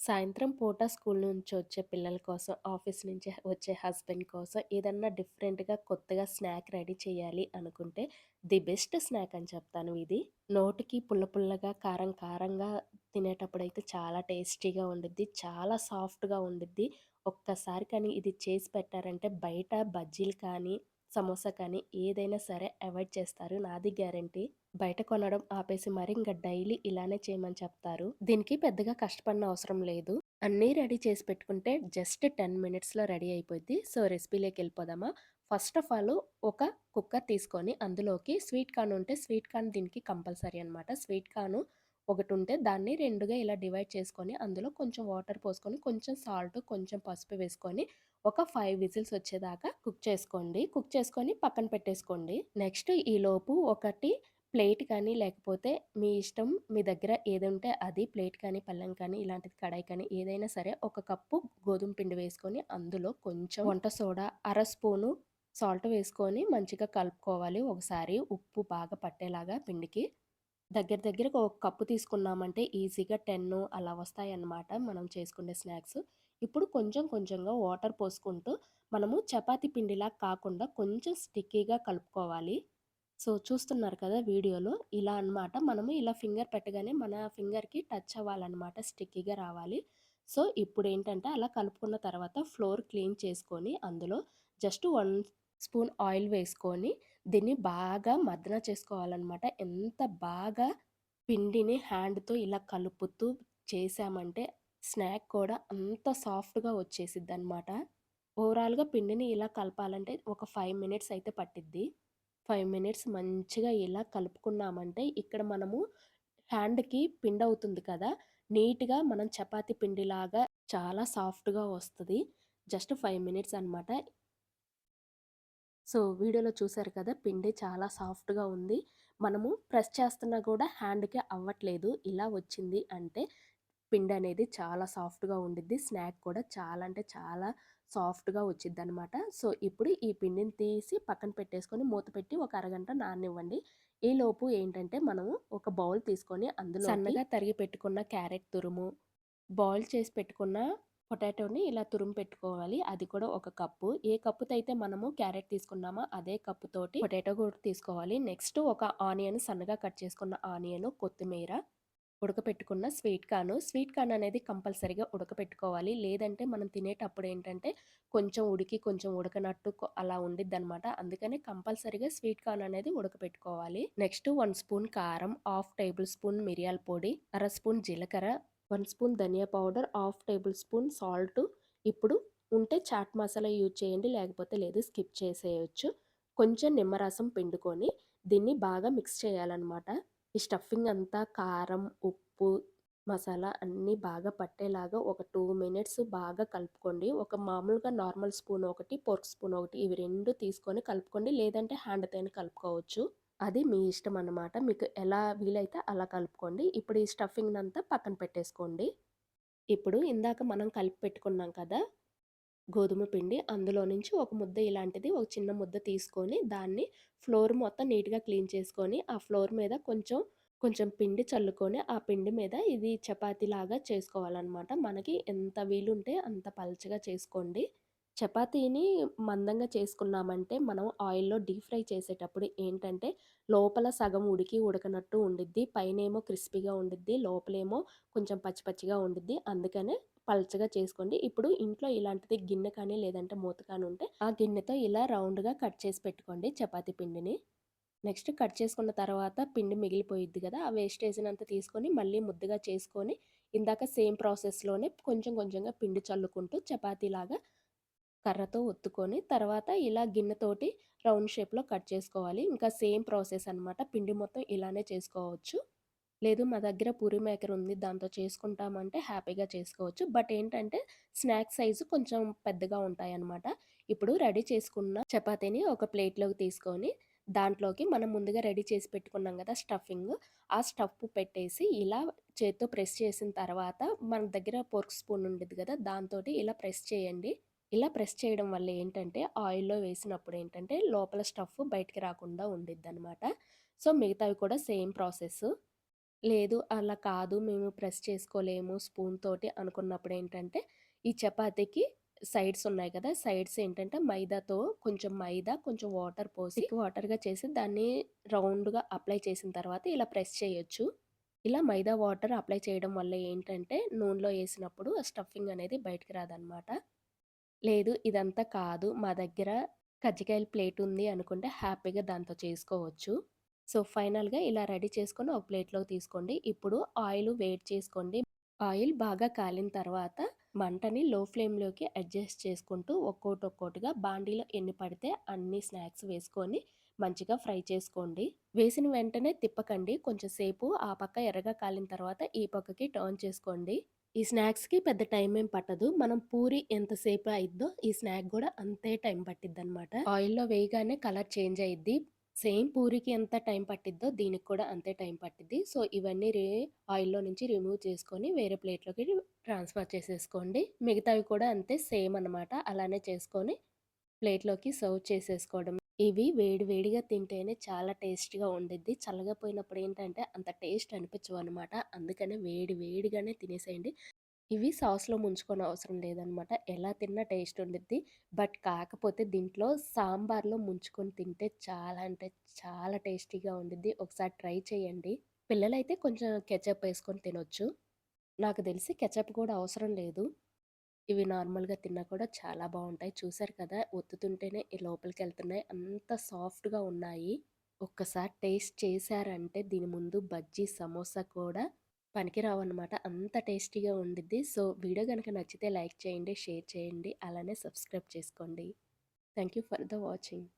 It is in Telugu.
సాయంత్రం పూట స్కూల్ నుంచి వచ్చే పిల్లల కోసం, ఆఫీస్ నుంచి వచ్చే హస్బెండ్ కోసం ఏదన్నా డిఫరెంట్‌గా కొత్తగా స్నాక్ రెడీ చేయాలి అనుకుంటే, ది బెస్ట్ స్నాక్ అని చెప్తాను ఇది. నోటికి పుల్ల పుల్లగా, కారం కారంగా తినేటప్పుడైతే చాలా టేస్టీగా ఉండిద్ది. చాలా సాఫ్ట్‌గా ఉండిద్ది. ఒక్కసారి కానీ ఇది చేసి పెట్టారంటే బయట బజ్జీలు కానీ, సమోసా కానీ ఏదైనా సరే అవాయిడ్ చేస్తారు. నాది గ్యారంటీ. బయట కొనడం ఆపేసి మరి ఇంకా డైలీ ఇలానే చేయమని చెప్తారు. దీనికి పెద్దగా కష్టపడిన అవసరం లేదు. అన్నీ రెడీ చేసి పెట్టుకుంటే జస్ట్ 10 మినిట్స్‌లో రెడీ అయిపోద్ది. సో, రెసిపీలోకి వెళ్ళిపోదామా ఫస్ట్ ఆఫ్ ఆల్ ఒక కుక్కర్ తీసుకొని అందులోకి స్వీట్ కార్న్ ఉంటే స్వీట్ కార్న్ దీనికి కంపల్సరీ అనమాట. స్వీట్ కార్న్ ఒకటి ఉంటే దాన్ని రెండుగా ఇలా డివైడ్ చేసుకొని అందులో కొంచెం వాటర్ పోసుకొని, కొంచెం సాల్ట్, కొంచెం పసుపు వేసుకొని ఒక ఫైవ్ విజిల్స్ వచ్చేదాకా కుక్ చేసుకోండి. కుక్ చేసుకొని పక్కన పెట్టేసుకోండి. నెక్స్ట్ ఈలోపు ఒకటి ప్లేట్ కానీ, లేకపోతే మీ ఇష్టం మీ దగ్గర ఏదుంటే అది ప్లేట్ కానీ, పళ్ళెం కానీ, ఇలాంటిది కడాయి కానీ ఏదైనా సరే ఒక కప్పు గోధుమ పిండి వేసుకొని అందులో కొంచెం వంట సోడా, అర స్పూను సాల్ట్ వేసుకొని మంచిగా కలుపుకోవాలి ఒకసారి. ఉప్పు బాగా పట్టేలాగా పిండికి. దగ్గర దగ్గరకు ఒక కప్పు తీసుకున్నామంటే ఈజీగా 10 అలా వస్తాయన్నమాట మనం చేసుకునే స్నాక్స్. ఇప్పుడు కొంచెం కొంచెంగా వాటర్ పోసుకుంటూ మనము చపాతి పిండిలా కాకుండా కొంచెం స్టిక్కీగా కలుపుకోవాలి. సో, చూస్తున్నారు కదా వీడియోలో ఇలా అన్నమాట. మనము ఇలా ఫింగర్ పెట్టగానే మన ఫింగర్‌కి టచ్ అవ్వాలన్నమాట. స్టిక్కీగా రావాలి. సో, ఇప్పుడు ఏంటంటే అలా కలుపుకున్న తర్వాత ఫ్లోర్ క్లీన్ చేసుకొని అందులో జస్ట్ వన్ స్పూన్ ఆయిల్ వేసుకొని దీన్ని బాగా మద్దన చేసుకోవాలన్నమాట. ఎంత బాగా పిండిని హ్యాండ్‌తో ఇలా కలుపుతూ చేశామంటే స్నాక్ కూడా అంత సాఫ్ట్‌గా వచ్చేసిద్ది అనమాట ఓవరాల్‌గా పిండిని ఇలా కలపాలంటే ఒక ఫైవ్ మినిట్స్ అయితే పట్టిద్ది. ఫైవ్ మినిట్స్ మంచిగా ఇలా కలుపుకున్నామంటే ఇక్కడ మనము హ్యాండ్‌కి పిండి అవుతుంది కదా! నీట్‌గా మనం చపాతీ పిండిలాగా చాలా సాఫ్ట్‌గా వస్తుంది జస్ట్ ఫైవ్ మినిట్స్ అనమాట. సో, వీడియోలో చూసారు కదా! పిండి చాలా సాఫ్ట్‌గా ఉంది. మనము ప్రెస్ చేస్తున్నా కూడా హ్యాండ్‌కి అవ్వట్లేదు. ఇలా వచ్చింది అంటే పిండి అనేది చాలా సాఫ్ట్‌గా ఉండిద్ది. స్నాక్ కూడా చాలా అంటే చాలా సాఫ్ట్‌గా వచ్చిద్దనమాట. సో, ఇప్పుడు ఈ పిండిని తీసి పక్కన పెట్టేసుకొని మూత పెట్టి ఒక అరగంట నాననివ్వండి. లోపు ఏంటంటే మనము ఒక బౌల్ తీసుకొని అందులో సన్నగా తరిగి పెట్టుకున్న క్యారెట్ తురుము, బాయిల్ చేసి పెట్టుకున్న పొటాటోని ఇలా తురుము పెట్టుకోవాలి. అది కూడా ఒక కప్పు. ఏ కప్పుతో అయితే మనము క్యారెట్ తీసుకున్నామో అదే కప్పుతోటి పొటాటో కూడా తీసుకోవాలి. నెక్స్ట్ ఒక ఆనియన్ సన్నగా కట్ చేసుకున్న ఆనియన్, కొత్తిమీర, ఉడకపెట్టుకున్న స్వీట్ కార్న్. స్వీట్ కార్న్ అనేది కంపల్సరీగా ఉడకపెట్టుకోవాలి. లేదంటే మనం తినేటప్పుడు ఏంటంటే కొంచెం ఉడికి, కొంచెం ఉడకనట్టు అలా ఉండిద్ది అనమాట అందుకనే కంపల్సరీగా స్వీట్ కార్న్ అనేది ఉడకపెట్టుకోవాలి. నెక్స్ట్ వన్ స్పూన్ కారం, హాఫ్ టేబుల్ స్పూన్ మిరియాల పొడి, అర స్పూన్ జీలకర్ర, వన్ స్పూన్ ధనియా powder, half tablespoon salt. ఇప్పుడు ఉంటే చాట్ మసాలా యూజ్ చేయండి. లేకపోతే లేదు స్కిప్ చేసేయొచ్చు. కొంచెం నిమ్మరసం పిండుకొని దీన్ని బాగా మిక్స్ చేయాలనమాట. ఈ స్టఫింగ్ అంతా కారం, ఉప్పు, మసాలా అన్నీ బాగా పట్టేలాగా ఒక టూ మినిట్స్ బాగా కలుపుకోండి. ఒక మామూలుగా నార్మల్ స్పూన్ ఒకటి, పొర్క్ స్పూన్ ఒకటి ఇవి రెండు తీసుకొని కలుపుకోండి. లేదంటే హ్యాండ్‌తో కలుపుకోవచ్చు. అది మీ ఇష్టం అన్నమాట. మీకు ఎలా వీలైతే అలా కలుపుకోండి. ఇప్పుడు ఈ స్టఫింగ్ అంతా పక్కన పెట్టేసుకోండి. ఇప్పుడు ఇందాక మనం కలిపి పెట్టుకున్నాం కదా! గోధుమ పిండి అందులో నుంచి ఒక ముద్ద ఇలాంటిది ఒక చిన్న ముద్ద తీసుకొని దాన్ని ఫ్లోర్ మొత్తం నీట్‌గా క్లీన్ చేసుకొని, ఆ ఫ్లోర్ మీద కొంచెం కొంచెం పిండి చల్లుకొని, ఆ పిండి మీద ఇది చపాతీలాగా చేసుకోవాలనమాట. మనకి ఎంత వీలుంటే అంత పలచగా చేసుకోండి. చపాతీని మందంగా చేసుకున్నామంటే మనం ఆయిల్‌లో డీప్ ఫ్రై చేసేటప్పుడు ఏంటంటే లోపల సగం ఉడికి ఉడకనట్టు ఉండిద్ది. పైనేమో క్రిస్పీగా ఉండిద్ది. లోపలేమో కొంచెం పచ్చి పచ్చిగా ఉండిద్ది. అందుకనే పలచగా చేసుకోండి. ఇప్పుడు ఇంట్లో ఇలాంటిది గిన్నె కానీ లేదంటే మూత కానీ ఉంటే ఆ గిన్నెతో ఇలా రౌండ్‌గా కట్ చేసి పెట్టుకోండి చపాతీ పిండిని. నెక్స్ట్ కట్ చేసుకున్న తర్వాత పిండి మిగిలిపోయిద్ది కదా! ఆ వేస్టేజ్‌నంతా తీసుకొని మళ్ళీ ముద్దగా చేసుకొని ఇందాక సేమ్ ప్రాసెస్‌లోనే కొంచెం కొంచెంగా పిండి చల్లుకుంటూ చపాతీలాగా కర్రతో ఒత్తుకొని తర్వాత ఇలా గిన్నెతోటి రౌండ్ షేప్‌లో కట్ చేసుకోవాలి. ఇంకా సేమ్ ప్రాసెస్ అనమాట. పిండి మొత్తం ఇలానే చేసుకోవచ్చు. లేదు మా దగ్గర పూరి మేకర్ ఉంది దాంతో చేసుకుంటామంటే హ్యాపీగా చేసుకోవచ్చు. బట్ ఏంటంటే స్నాక్ సైజు కొంచెం పెద్దగా ఉంటాయి అన్నమాట ఇప్పుడు రెడీ చేసుకున్న చపాతీని ఒక ప్లేట్‌లోకి తీసుకొని దాంట్లోకి మనం ముందుగా రెడీ చేసి పెట్టుకున్నాం కదా స్టఫింగ్. ఆ స్టఫ్ పెట్టేసి ఇలా చేత్తో ప్రెస్ చేసిన తర్వాత మన దగ్గర పోర్క్ స్పూన్ ఉండేది కదా! దాంతోటి ఇలా ప్రెస్ చేయండి. ఇలా ప్రెస్ చేయడం వల్ల ఏంటంటే ఆయిల్‌లో వేసినప్పుడు ఏంటంటే లోపల స్టఫ్ బయటికి రాకుండా ఉండిద్దనమాట. సో, మిగతావి కూడా సేమ్ ప్రాసెస్. లేదు అలా కాదు మేము ప్రెస్ చేసుకోలేము స్పూన్ తోటి అనుకున్నప్పుడు ఏంటంటే, ఈ చపాతీకి సైడ్స్ ఉన్నాయి కదా! సైడ్స్ ఏంటంటే మైదాతో కొంచెం మైదా, కొంచెం వాటర్ పోసి వాటర్‌గా చేసి దాన్ని రౌండ్‌గా అప్లై చేసిన తర్వాత ఇలా ప్రెస్ చేయొచ్చు. ఇలా మైదా వాటర్ అప్లై చేయడం వల్ల ఏంటంటే నూనెలో ఏసినప్పుడు ఆ స్టఫింగ్ అనేది బయటికి రాదనమాట. లేదు ఇదంతా కాదు మా దగ్గర కజ్జికాయల ప్లేట్ ఉంది అనుకుంటే హ్యాపీగా దాంతో చేసుకోవచ్చు. సో, ఫైనల్‌గా ఇలా రెడీ చేసుకొని ఒక ప్లేట్‌లోకి తీసుకోండి. ఇప్పుడు ఆయిల్ వేడి చేసుకోండి. ఆయిల్ బాగా కాలిన తర్వాత మంటని లో ఫ్లేమ్‌లోకి అడ్జస్ట్ చేసుకుంటూ ఒక్కోటి ఒక్కోటిగా బాండీలో ఎన్ని పడితే అన్ని స్నాక్స్ వేసుకొని మంచిగా ఫ్రై చేసుకోండి. వేసిన వెంటనే తిప్పకండి. కొంచెం సేపు ఆ పక్క ఎర్రగా కాలిన తర్వాత ఈ పక్కకి టర్న్ చేసుకోండి. ఈ స్నాక్స్‌కి పెద్ద టైం ఏం పట్టదు. మనం పూరి ఎంతసేపు అయిద్దో ఈ స్నాక్ కూడా అంతే టైం పట్టిద్దనమాట. ఆయిల్‌లో వేయగానే కలర్ చేంజ్ అయ్యిద్ది. సేమ్ పూరికి ఎంత టైం పట్టిద్దో దీనికి కూడా అంతే టైం పట్టిద్ది. సో, ఇవన్నీ రే ఆయిల్‌లో నుంచి రిమూవ్ చేసుకొని వేరే ప్లేట్‌లోకి ట్రాన్స్‌ఫర్ చేసేసుకోండి. మిగతావి కూడా అంతే సేమ్ అనమాట. అలానే చేసుకొని ప్లేట్‌లోకి సర్వ్ చేసేసుకోవడం. ఇవి వేడి వేడిగా తింటేనే చాలా టేస్ట్గా ఉండిద్ది. చల్లగా పోయినప్పుడు ఏంటంటే అంత టేస్ట్ అనిపించవనమాట. అందుకనే వేడి వేడిగానే తినేసేయండి. ఇవి సాస్‌లో ముంచుకొని అవసరం లేదనమాట. ఎలా తిన్నా టేస్ట్ ఉండిద్ది. బట్ కాకపోతే దీంట్లో సాంబార్‌లో ముంచుకొని తింటే చాలా అంటే చాలా టేస్టీగా ఉండిద్ది. ఒకసారి ట్రై చేయండి. పిల్లలైతే కొంచెం కెచప్ వేసుకొని తినొచ్చు. నాకు తెలిసి కెచప్ కూడా అవసరం లేదు. ఇవి నార్మల్‌గా తిన్నా కూడా చాలా బాగుంటాయి చూసారు కదా! ఒత్తుతుంటేనే లోపలికెళ్తున్నాయి. అంత సాఫ్ట్‌గా ఉన్నాయి. ఒక్కసారి టేస్ట్ చేశారంటే దీని ముందు బజ్జీ, సమోసా కూడా పనికిరావన్నమాట. అంత టేస్టీగా ఉండిద్ది. సో, వీడియో కనుక నచ్చితే లైక్ చేయండి, షేర్ చేయండి, అలానే సబ్స్క్రైబ్ చేసుకోండి. Thank you for the watching.